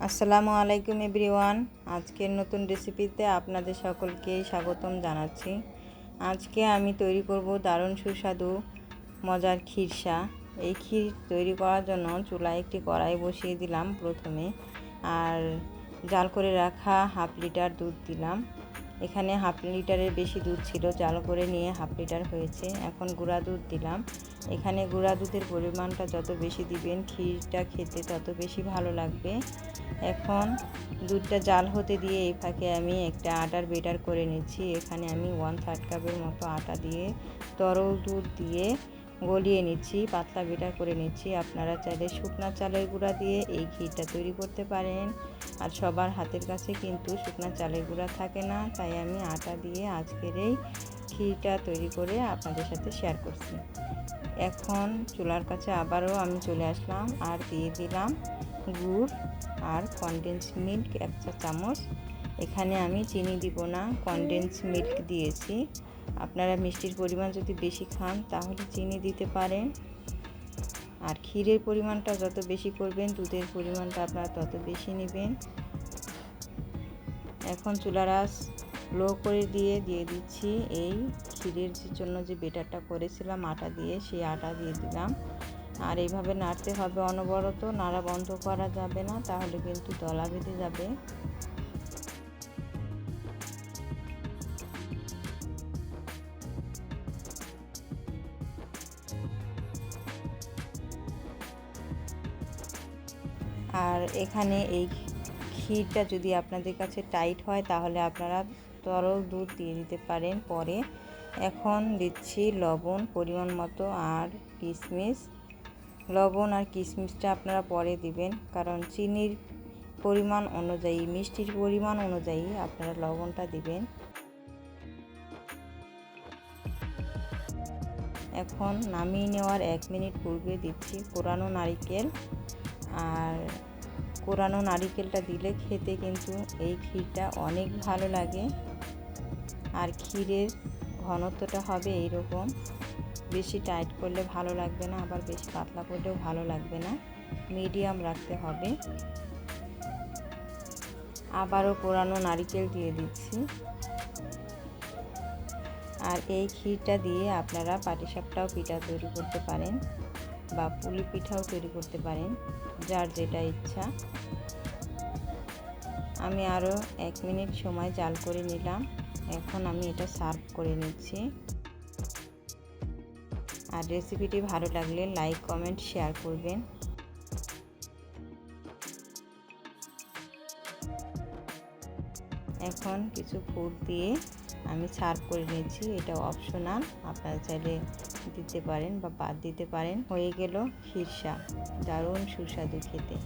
আসসালামু আলাইকুম এভরিওয়ান। আজকের নতুন রেসিপিতে আপনাদের সকলকে স্বাগতম জানাচ্ছি। আজকে আমি তৈরি করব দারুণ সুস্বাদু, মজার খিরসা এই ক্ষীর তৈরি করার জন্য চুলায় একটি কড়াই বসিয়ে দিলাম প্রথমে। আর জাল করে রাখা হাফ লিটার দুধ দিলাম। এখানে হাফ লিটারের বেশি দুধ ছিল, জাল করে নিয়ে হাফ লিটার হয়েছে। এখন গুঁড়া দুধ দিলাম। এখানে গুঁড়া দুধের পরিমাণটা যত বেশি দিবেন, ক্ষীরটা খেতে তত বেশি ভালো লাগবে। এখন দুধটা জাল হতে দিয়ে এই ফাঁকে আমি একটা আটার বেটার করে নিচ্ছি। এখানে আমি ওয়ান থার্ড কাপের মতো আটা দিয়ে তরল দুধ দিয়ে গলিয়ে নিচ্ছি, পাতলা বেটার করে নিচ্ছি। আপনারা চাইলে শুকনা চালের গুঁড়া দিয়ে এই ঘিটা তৈরি করতে পারেন। আর সবার হাতের কাছে কিন্তু শুকনা চালের গুঁড়া থাকে না, তাই আমি আটা দিয়ে আজকের এই ক্ষীরটা তৈরি করে আপনাদের সাথে শেয়ার করছি। এখন চুলার কাছে আবারও আমি চলে আসলাম আর দিয়ে দিলাম গুড় আর কনডেন্স মিল্ক এক চা চামচ। এখানে আমি চিনি দিব না কনডেন্স মিল্ক দিয়েছি। আপনারা মিষ্টির পরিমাণ যদি বেশি খান, তাহলে চিনি দিতে পারেন। আর ক্ষীরের পরিমাণটা যত বেশি করবেন, দুধের পরিমাণটা আপনারা তত বেশি নেবেন। এখন চুলার আঁচ লো করে দিয়ে দিয়ে দিচ্ছি। এই ক্ষীরের জন্য যে বেটারটা করেছিলাম, আটা দিয়ে, সেই আটা দিয়ে দিলাম। আর এইভাবে নাড়তে হবে অনবরত, নাড়া বন্ধ করা যাবে না, তাহলে কিন্তু দলা বেঁধে যাবে। আর এখানে এই ক্ষীরটা যদি আপনাদের কাছে টাইট হয়, তাহলে আপনারা তরল দুধ দিয়ে দিতে পারেন। পরে এখন দিচ্ছি লবণ, পরিমাণ মতো আর কিশমিশ লবণ আর কিশমিশটা আপনারা পরে দিবেন, কারণ চিনির পরিমাণ অনুযায়ী, মিষ্টির পরিমাণ অনুযায়ী আপনারা লবণটা দিবেন। এখন নামিয়ে নেওয়ার এক মিনিট পূর্বে দিচ্ছি কোরানো নারিকেল আর কোরানো নারিকেলটা দিলে খেতে কিন্তু এই ক্ষীরটা অনেক ভালো লাগে। আর ক্ষীরের ঘনত্বটা হবে এইরকম। বেশি টাইট করলে ভালো লাগবে না, আবার বেশি পাতলা করলেও ভালো লাগবে না। মিডিয়াম রাখতে হবে। আবারও পোড়ানো নারিকেল দিয়ে দিচ্ছি। আর এই ক্ষীরটা দিয়ে আপনারা পাটিসাপটাও পিঠা তৈরি করতে পারেন। বা পুলি পিঠাও তৈরি করতে পারেন, যার যেটা ইচ্ছা। আমি আরও এক মিনিট সময় জাল করে নিলাম। এখন আমি এটা সার্ভ করে নিচ্ছি। আর রেসিপিটি ভালো লাগলে লাইক, কমেন্ট, শেয়ার করবেন। এখন কিছু ফুড দিয়ে আমি সার্ভ করে নিয়েছি এটা অপশনাল। আপনারা চাইলে দিতে পারেন বা বাদ দিতে পারেন। হয়ে গেল খিরসা দারুণ সুস্বাদু খেতে।